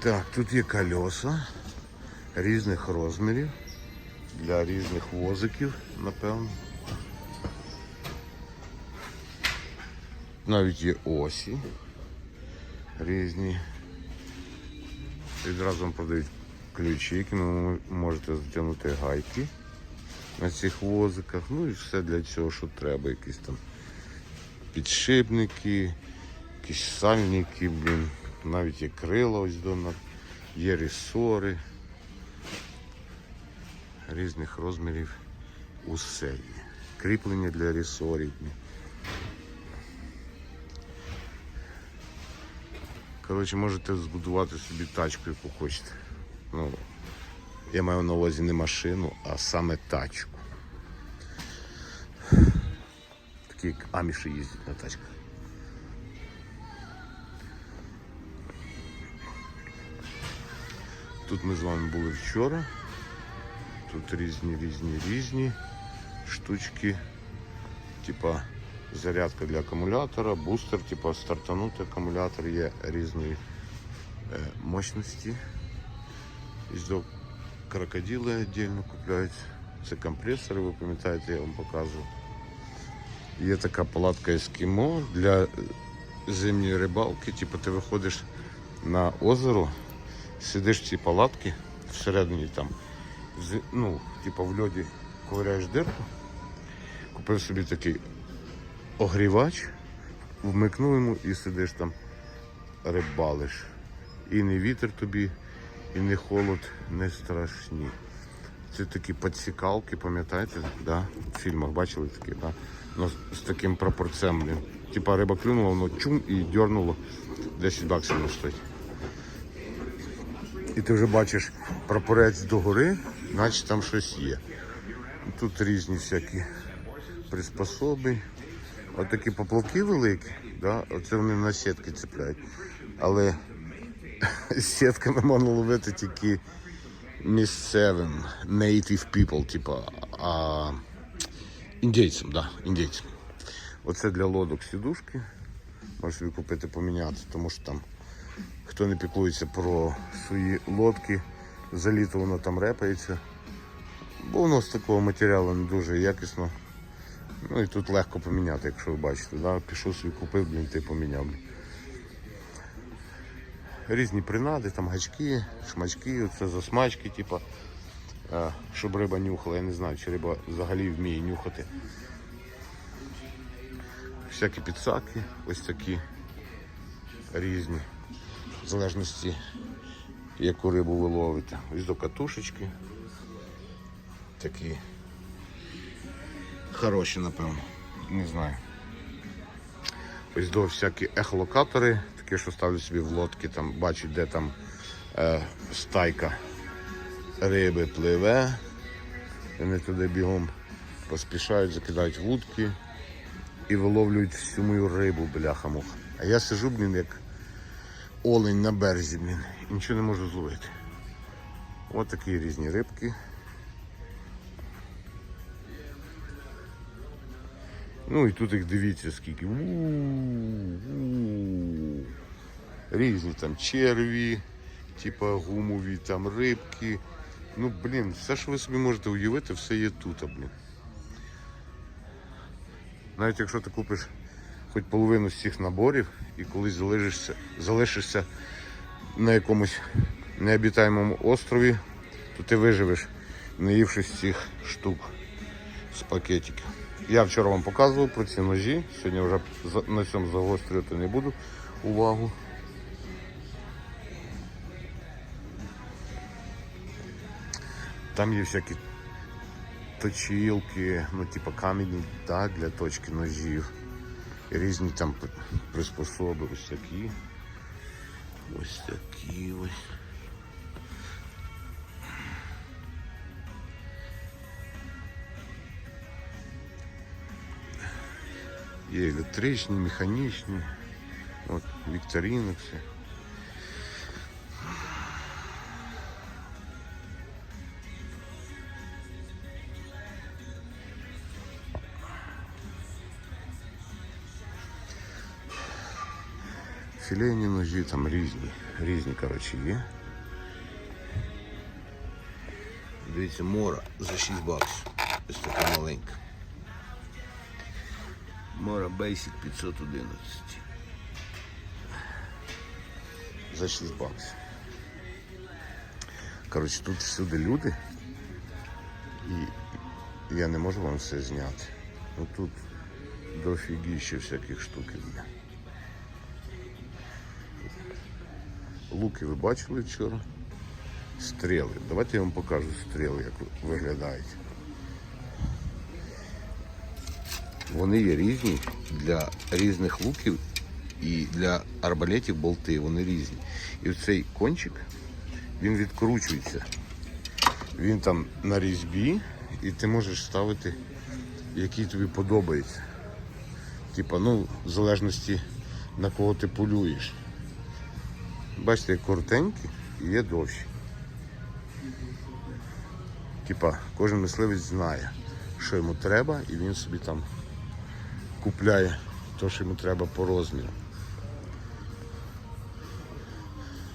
Так, тут є колеса різних розмірів для різних возиків, напевно. Навіть є осі різні. Відразу вам продають ключі, якими ви можете затягнути гайки на цих возиках. Ну і все для цього, що треба. Якісь там підшипники, якісь сальники, блін. Навіть є крила ось до на- є ресори різних розмірів. Усе є. Кріплення для ресорів. Коротше, можете збудувати собі тачку, яку хочете. Ну, я маю на увазі не машину, а саме тачку. Такі аміші їздять на тачках. Тут ми з вами були вчора. Тут різні, різні, різні штучки. Типа зарядка для акумулятора, бустер, типа стартанути акумулятор є різної е, мощності. Із до крокодили віддільно купляють. Це компресори, ви пам'ятаєте, я вам показував. Є така палатка ескімо для е, зимньої рибалки. Типу ти виходиш на озеро, Сидиш в цій палатці, всередині там, ну, типу в льоді ковиряєш дирку, купив собі такий огрівач, вмикнув йому і сидиш там, рибалиш. І не вітер тобі, і не холод не страшні. Це такі підсікалки, пам'ятаєте? Да? В фільмах бачили такі, да? Ну, з таким пропорцем. Типа риба клюнула, воно чум і дернуло 10 баксів не стоїть. І ти вже бачиш прапорець догори, наче там щось є. Тут різні всякі приспособи. От такі поплавки великі, да? оце вони на сітки цепляють. Але сітками можна ловити тільки місцевим native people, типа а, індійцям, да, індійцям. Оце для лодок сідушки. Можеш собі купити поміняти, тому що там хто не піклується про свої лодки, за літо воно там репається. Бо воно з такого матеріалу не дуже якісно. Ну і тут легко поміняти, якщо ви бачите. Да? Пішов собі купив, блін, ти поміняв. Різні принади, там гачки, шмачки, це засмачки, типу, щоб риба нюхала. Я не знаю, чи риба взагалі вміє нюхати. Всякі підсаки, ось такі різні, в залежності, яку рибу ви ловите. Ось до катушечки. Такі хороші, напевно. Не знаю. Ось до всякі ехолокатори, такі, що ставлять собі в лодки, там бачать, де там е, стайка риби пливе. Вони туди бігом поспішають, закидають вудки і виловлюють всю мою рибу, бляха-муха. А я сижу, блін, як олень на березі, блін, і нічого не можу зловити. Ось такі різні рибки. Ну і тут їх дивіться скільки. У-у-у. Різні там черві, типа гумові, там рибки. Ну, блін, все, що ви собі можете уявити, все є тут, блін. Навіть якщо ти купиш хоч половину з цих наборів і колись залишишся, залишишся на якомусь необітаємому острові, то ти виживеш, не ївшись цих штук з пакетиків. Я вчора вам показував про ці ножі. Сьогодні вже на цьому загострювати не буду увагу. Там є всякі точилки, ну типу камінні да, для точки ножів. Різні там приспособи, ось такі. Ось такі ось. Є електричні, механічні. От вікторини все. Філейні ножі, там різні. Різні, коротше, є. Дивіться, мора за 6 баксів. Ось така маленька. Мора Basic 511. За 6 баксів. Коротше, тут всюди люди. І я не можу вам все зняти. Ну тут дофігіще всяких штуків є. Луки ви бачили вчора? Стріли. Давайте я вам покажу стріли, як виглядають. Вони є різні для різних луків і для арбалетів болти, вони різні. І цей кончик, він відкручується. Він там на різьбі, і ти можеш ставити, який тобі подобається. Типа, ну, в залежності на кого ти полюєш. Бачите, коротенькі і є довші. Типа, кожен мисливець знає, що йому треба, і він собі там купляє те, що йому треба по розміру.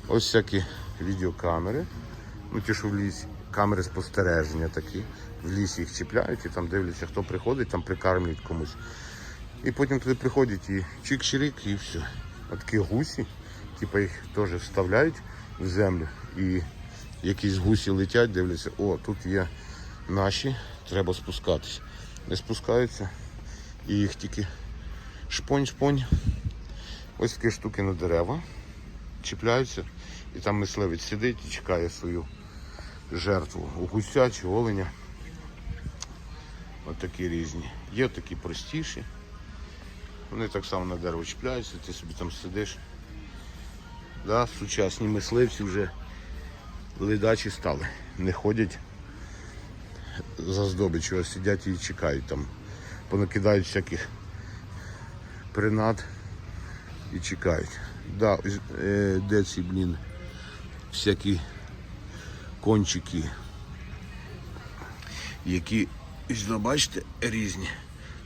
Ось всякі відеокамери. Ну ті, що в лісі, камери спостереження такі. В лісі їх чіпляють і там дивляться, хто приходить, там прикармлюють комусь. І потім туди приходять і чик-чирик, і все. А такі гусі, типу їх теж вставляють в землю. І якісь гусі летять, дивляться, о, тут є наші, треба спускатись. Не спускаються і їх тільки шпонь-шпонь. Ось такі штуки на дерева чіпляються, і там мисливець сидить і чекає свою жертву. У гуся чи оленя. Ось такі різні. Є такі простіші. Вони так само на дерево чіпляються, ти собі там сидиш. Да, сучасні мисливці вже ледачі стали. Не ходять за здобичю, а сидять і чекають там. Понакидають всяких принад і чекають. Да, е, де ці, блін, всякі кончики, які, бачите, різні.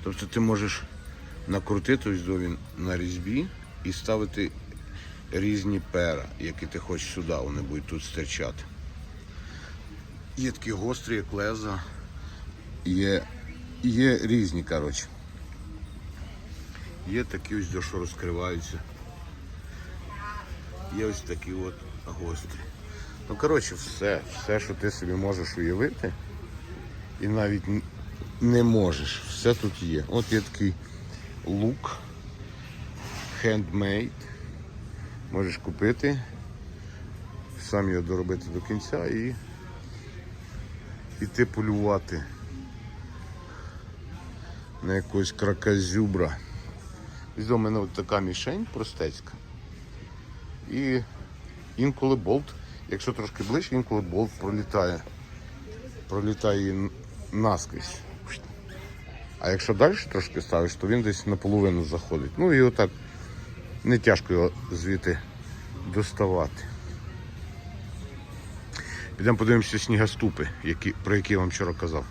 Тобто ти можеш накрутити ось на різьбі і ставити різні пера, які ти хочеш сюди, вони будуть тут стирчати. Є такі гострі, як леза, є, є різні, коротше. Є такі ось, де що розкриваються. Є ось такі от гострі. Ну, коротше, все, все, що ти собі можеш уявити, і навіть не можеш. Все тут є. От є такий лук, handmade. Можеш купити, сам його доробити до кінця і іти полювати на якогось кракозюбра. Ось у мене от така мішень простецька. І інколи болт, якщо трошки ближче, інколи болт пролітає. Пролітає наскрізь. А якщо далі трошки ставиш, то він десь наполовину заходить. Ну і отак не тяжко його звідти доставати. Підемо подивимося снігоступи, які, про які я вам вчора казав.